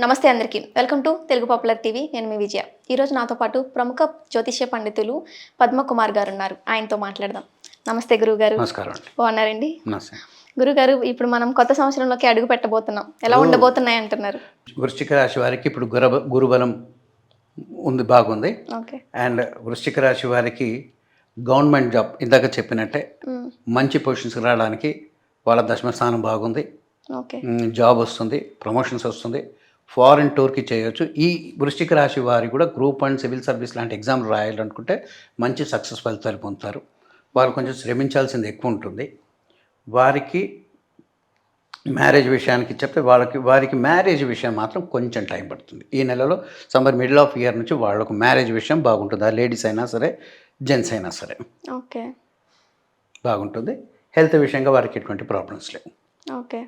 నమస్తే అందరికీ. Welcome to Telugu popular TV. నేను మీ విజయ. ఈరోజు నాతో పాటు ప్రముఖ జ్యోతిష్య పండితులు పద్మకుమార్ గారు ఉన్నారు. ఆయనతో మాట్లాడదాం. నమస్తే గురువు గారు నమస్కారం బాగున్నారండి? గురుగారు ఇప్పుడు మనం కొత్త సంవత్సరంలోకి అడుగు పెట్టబోతున్నాం. ఎలా ఉండబోతున్నాయి అంటున్నారు? వృశ్చిక రాశి వారికి ఇప్పుడు గుర గురుబలం ఉంది బాగుంది. ఓకే. అండ్ వృశ్చిక రాశి వారికి గవర్నమెంట్ జాబ్ ఇందాక చెప్పినట్టే. మంచి పొజిషన్స్కి రావడానికి వాళ్ళ దశమ స్థానం బాగుంది. జాబ్ వస్తుంది ప్రమోషన్స్ వస్తుంది. ఫారిన్ టూర్కి చేయొచ్చు. ఈ వృశ్చిక రాశి వారి కూడా గ్రూప్ అండ్ సివిల్ సర్వీస్ లాంటి ఎగ్జామ్లు రాయాలనుకుంటే మంచి సక్సెస్ ఫలితాలు పొందుతారు. వాళ్ళు కొంచెం శ్రమించాల్సింది ఎక్కువ ఉంటుంది. వారికి మ్యారేజ్ విషయానికి చెప్తే వాళ్ళకి వారికి మ్యారేజ్ విషయం మాత్రం కొంచెం టైం పడుతుంది. ఈ నెలలో సమ్మర్ మిడిల్ ఆఫ్ ఇయర్ నుంచి వాళ్ళకు మ్యారేజ్ విషయం బాగుంటుంది. ఆ లేడీస్ అయినా సరే జెంట్స్ అయినా సరే. ఓకే. బాగుంటుంది. హెల్త్ విషయంగా వారికి ఎటువంటి ప్రాబ్లమ్స్ లేవు. ఓకే.